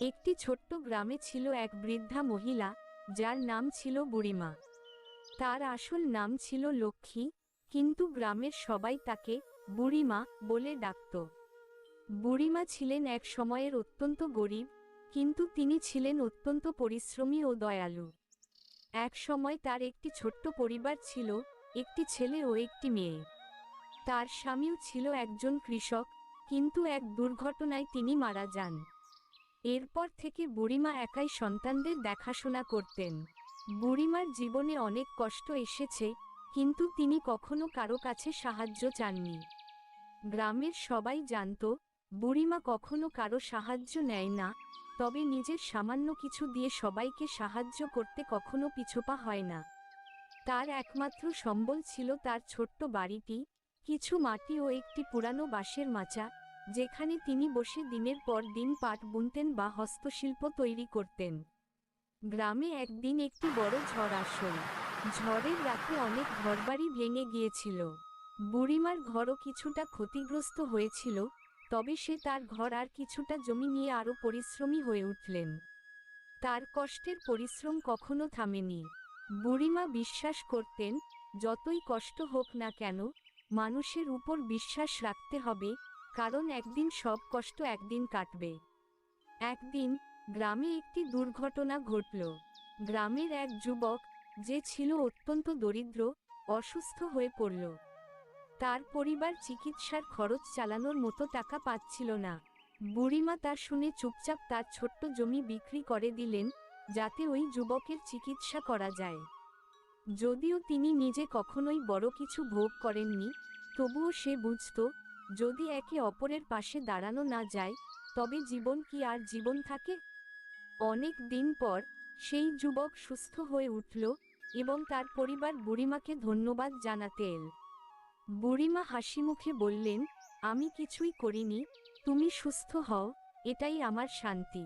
একটি ছোট্ট গ্রামে ছিল এক বৃদ্ধা মহিলা, যার নাম ছিল বুড়িমা। তার আসল নাম ছিল লক্ষ্মী, কিন্তু গ্রামের সবাই তাকে বুড়িমা বলে ডাকত। বুড়িমা ছিলেন এক সময়ের অত্যন্ত গরিব, কিন্তু তিনি ছিলেন অত্যন্ত পরিশ্রমী ও দয়ালু। এক সময় তার একটি ছোট্ট পরিবার ছিল, একটি ছেলে ও একটি মেয়ে। তার স্বামীও ছিল একজন কৃষক, কিন্তু এক দুর্ঘটনায় তিনি মারা যান। এরপর থেকে বুড়িমা একাই সন্তানদের দেখাশোনা করতেন। বুড়িমার জীবনে অনেক কষ্ট এসেছে, কিন্তু তিনি কখনো কারও কাছে সাহায্য চাননি। গ্রামের সবাই জানত, বুড়িমা কখনো কারও সাহায্য নেয় না, তবে নিজের সামান্য কিছু দিয়ে সবাইকে সাহায্য করতে কখনো পিছপা হয় না। তার একমাত্র সম্বল ছিল তার ছোট্ট বাড়িটি, কিছু মাটি ও একটি পুরানো বাঁশের মাচা যেখানে তিনি বসে দিনের পর দিন পাট বুনতেন বা হস্তশিল্প তৈরি করতেন। গ্রামে একদিন একটি বড় ঝড় আসল। ঝড়ের রাতে অনেক ঘরবাড়ি ভেঙে গিয়েছিল। বুড়িমার ঘরও কিছুটা ক্ষতিগ্রস্ত হয়েছিল, তবে সে তার ঘর আর কিছুটা জমি নিয়ে আরও পরিশ্রমী হয়ে উঠলেন। তার কষ্টের পরিশ্রম কখনো থামেনি। বুড়িমা বিশ্বাস করতেন, যতই কষ্ট হোক না কেন, মানুষের উপর বিশ্বাস রাখতে হবে কারণ একদিন সব কষ্ট একদিন কাটবে। একদিন গ্রামে একটি দুর্ঘটনা ঘটল। গ্রামের এক যুবক, যে ছিল অত্যন্ত দরিদ্র, অসুস্থ হয়ে পড়ল। তার পরিবার চিকিৎসার খরচ চালানোর মতো টাকা পাচ্ছিল না। বুড়িমা তা শুনে চুপচাপ তার ছোট্ট জমি বিক্রি করে দিলেন, যাতে ওই যুবকের চিকিৎসা করা যায়। যদিও তিনি নিজে কখনোই বড় কিছু ভোগ করেননি, তবুও সে বুঝত যদি একে অপরের পাশে দাঁড়ানো না যায়, তবে জীবন কি আর জীবন থাকে? অনেক দিন পর সেই যুবক সুস্থ হয়ে উঠল এবং তার পরিবার বুড়িমাকে ধন্যবাদ জানাতে এল। বুড়িমা হাসি মুখে বললেন, আমি কিছুই করিনি, তুমি সুস্থ হও, এটাই আমার শান্তি।